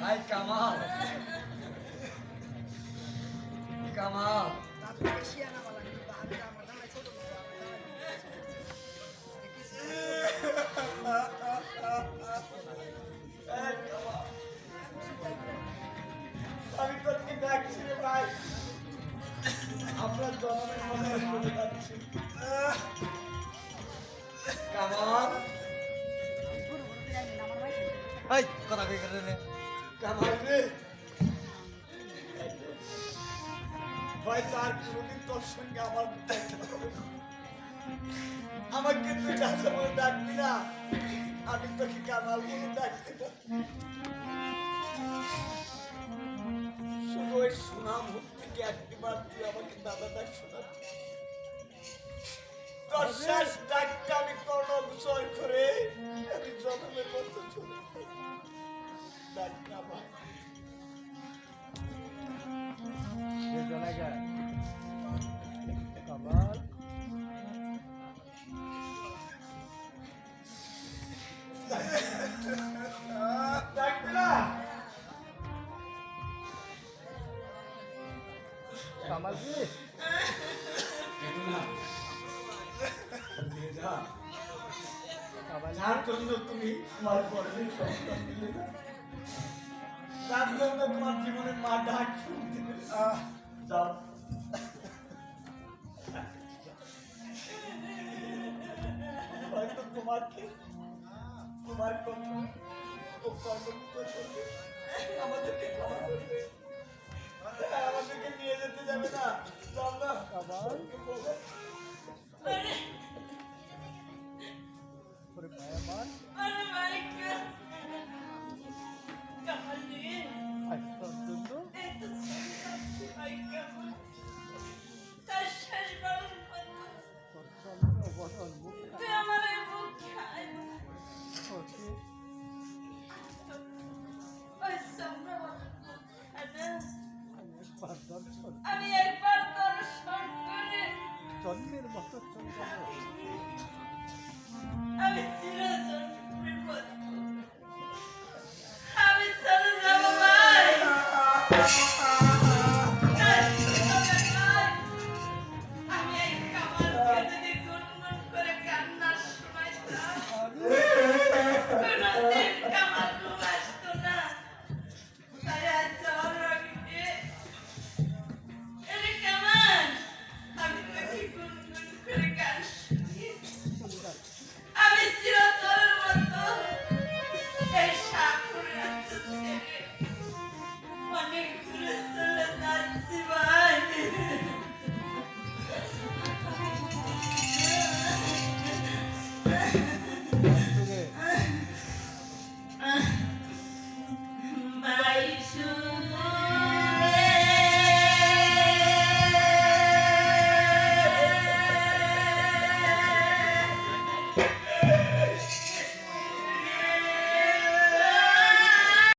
ভাই কামাল। কামাল। এই কথা কই করে রে? কামাল রে। ভাই তার কোনদিন তোর সঙ্গে আমার আমাকে তুই ডাক্তার বলে ডাকবি না। আমি তোকে কামাল বলে ডাকতে শুধু ওই শোনা মুখ থেকে একবার তুই আমাকে দাদা ডাক শোনা তোর শেষ কামাল কি কামাল তুমি তোমার গর্ভের সন্তান দিলে না জন্য তোমার জীবনে মা ডাক শুনতে। যাও। হয়তো তোমাকে তোমার কথা ও কর্মমুক্ত আমাদেরকে ক্ষমা করবে আমি একবার দর্শন করে জন্মের মতো চন্দ্র।